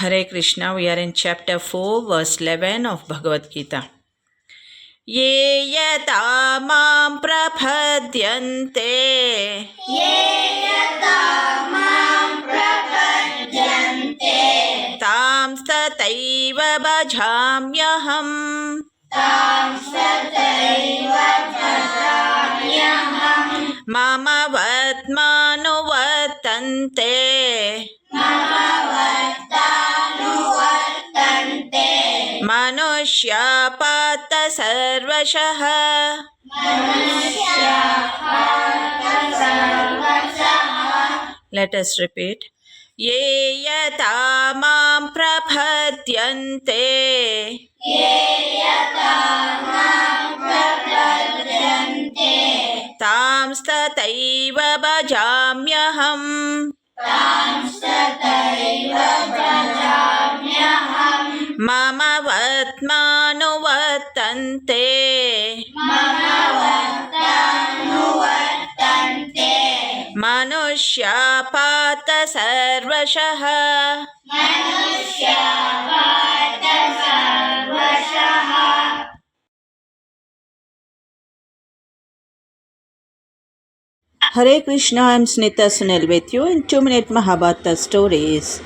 Hare Krishna we are in chapter four verse eleven of Bhagavad Gita ये यता माँ प्रपद्यन्ते ये यता माँ प्रपद्यन्ते तां मनुष्यापात सर्वशः। Let us repeat. ये यथा माँ प्रपद्यन्ते तांस्तथैव भजाम्यहम्। मम वर्त्मानुवर्तन्ते मनुष्यापात सर्वशः Hare Krishna, I am Snita Sunil with you in 2 Minute Mahabharata Stories.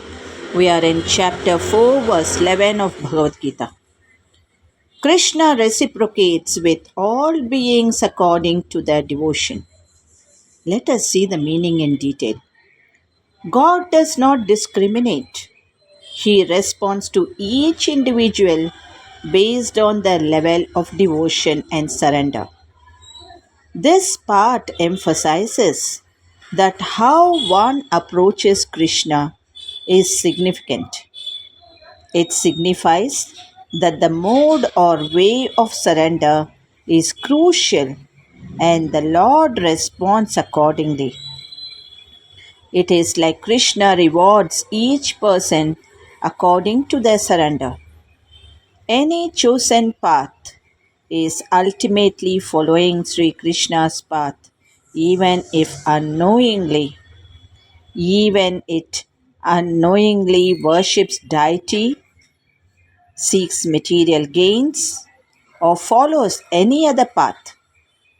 We are in chapter 4, verse 11 of Bhagavad Gita. Krishna reciprocates with all beings according to their devotion. Let us see the meaning in detail. God does not discriminate. He responds to each individual based on their level of devotion and surrender. This part emphasizes that how one approaches Krishna is significant. It signifies that the mode or way of surrender is crucial and the Lord responds accordingly. It is like Krishna rewards each person according to their surrender. Any chosen path is ultimately following Sri Krishna's path, even if unknowingly. Even it unknowingly worships deity, seeks material gains, or follows any other path,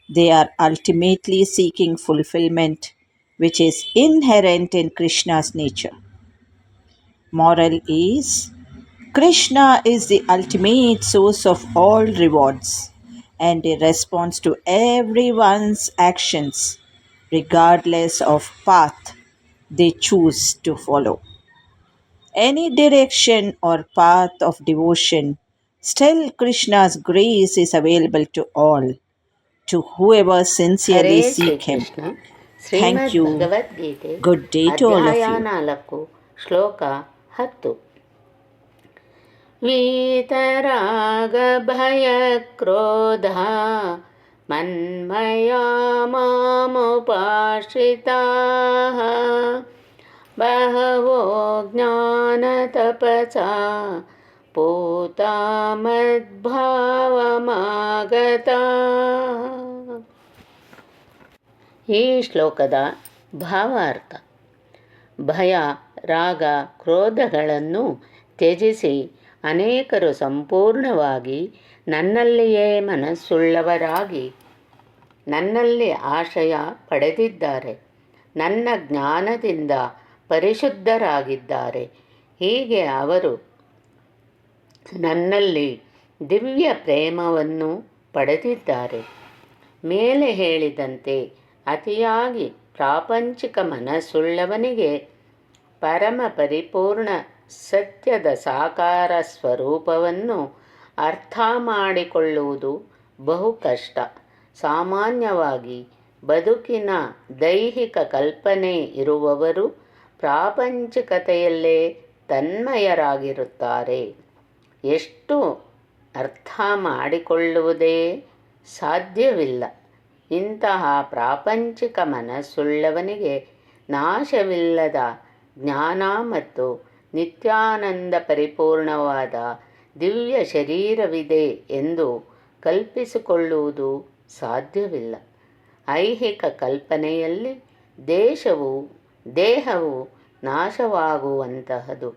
they are ultimately seeking fulfillment, which is inherent in Krishna's nature. Moral is Krishna is the ultimate source of all rewards and he responds to everyone's actions regardless of path they choose to follow. Any direction or path of devotion, still Krishna's grace is available to all, to whoever sincerely Hare seek him. Shrikrishna Thank Shrimad you. Bhagavad Gita Good day to all of ಅಧ್ಯಾಯ you. ನಾಲ್ಕು ಶ್ಲೋಕ ಹತ್ತು ವೀತರಾಗ ಮನ್ಮಯಾ ಮಾಮುಪಾಶ್ರಿತಾ ಬಹವೋ ಜ್ಞಾನತಪಸಾ ಪೂತಾ ಮದ್ಭಾವಮಾಗತಾ. ಈ ಶ್ಲೋಕದ ಭಾವಾರ್ಥ. ಭಯ ರಾಗ ಕ್ರೋಧಗಳನ್ನು ತ್ಯಜಿಸಿ ಅನೇಕರು ಸಂಪೂರ್ಣವಾಗಿ ನನ್ನಲ್ಲಿಯೇ ಮನಸ್ಸುಳ್ಳವರಾಗಿ ನನ್ನಲ್ಲಿ ಆಶಯ ಪಡೆದಿದ್ದಾರೆ. ನನ್ನ ಜ್ಞಾನದಿಂದ ಪರಿಶುದ್ಧರಾಗಿದ್ದಾರೆ. ಹೀಗೆ ಅವರು ನನ್ನಲ್ಲಿ ದಿವ್ಯ ಪ್ರೇಮವನ್ನು ಪಡೆದಿದ್ದಾರೆ. ಮೇಲೆ ಹೇಳಿದಂತೆ ಅತಿಯಾಗಿ ಪ್ರಾಪಂಚಿಕ ಮನಸ್ಸುಳ್ಳವನಿಗೆ ಪರಮ ಪರಿಪೂರ್ಣ ಸತ್ಯದ ಸಾಕಾರ ಸ್ವರೂಪವನ್ನು ಅರ್ಥ ಮಾಡಿಕೊಳ್ಳುವುದು ಬಹು ಕಷ್ಟ. ಸಾಮಾನ್ಯವಾಗಿ ಬದುಕಿನ ದೈಹಿಕ ಕಲ್ಪನೆ ಇರುವವರು ಪ್ರಾಪಂಚಿಕತೆಯಲ್ಲೇ ತನ್ಮಯರಾಗಿರುತ್ತಾರೆ. ಎಷ್ಟು ಅರ್ಥ ಮಾಡಿಕೊಳ್ಳುವುದೇ ಸಾಧ್ಯವಿಲ್ಲ. ಇಂತಹ ಪ್ರಾಪಂಚಿಕ ಮನಸ್ಸುಳ್ಳವನಿಗೆ ನಾಶವಿಲ್ಲದ ಜ್ಞಾನ ಮತ್ತು ನಿತ್ಯಾನಂದ ಪರಿಪೂರ್ಣವಾದ ದಿವ್ಯ ಶರೀರವಿದೆ ಎಂದು ಕಲ್ಪಿಸಿಕೊಳ್ಳುವುದು ಸಾಧ್ಯವಿಲ್ಲ. ಐಹಿಕ ಕಲ್ಪನೆಯಲ್ಲಿ ದೇಶವು, ದೇಹವು ನಾಶವಾಗುವಂತಹದು.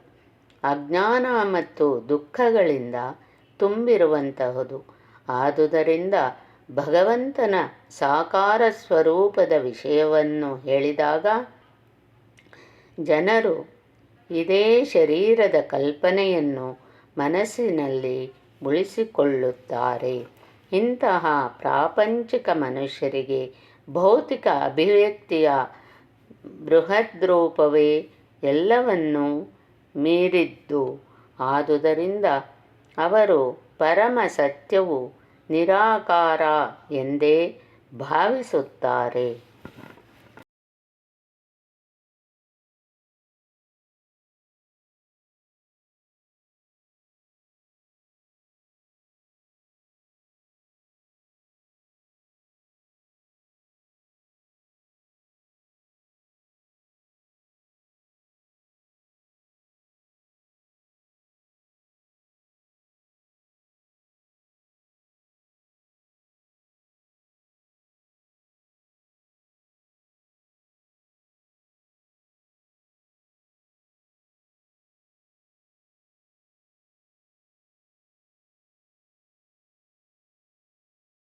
ಅಜ್ಞಾನ ಮತ್ತು ದುಃಖಗಳಿಂದ ತುಂಬಿರುವಂತಹದು. ಆದುದರಿಂದ ಭಗವಂತನ ಸಾಕಾರ ಸ್ವರೂಪದ ವಿಷಯವನ್ನು ಹೇಳಿದಾಗ ಜನರು ಇದೇ ಶರೀರದ ಕಲ್ಪನೆಯನ್ನು ಮನಸ್ಸಿನಲ್ಲಿ ಉಳಿಸಿಕೊಳ್ಳುತ್ತಾರೆ. ಇಂತಹ ಪ್ರಾಪಂಚಿಕ ಮನುಷ್ಯರಿಗೆ ಭೌತಿಕ ಅಭಿವ್ಯಕ್ತಿಯ ಬೃಹದ್ರೂಪವೇ ಎಲ್ಲವನ್ನೂ ಮೀರಿದ್ದು, ಆದುದರಿಂದ ಅವರು ಪರಮ ಸತ್ಯವು ನಿರಾಕಾರ ಎಂದೇ ಭಾವಿಸುತ್ತಾರೆ.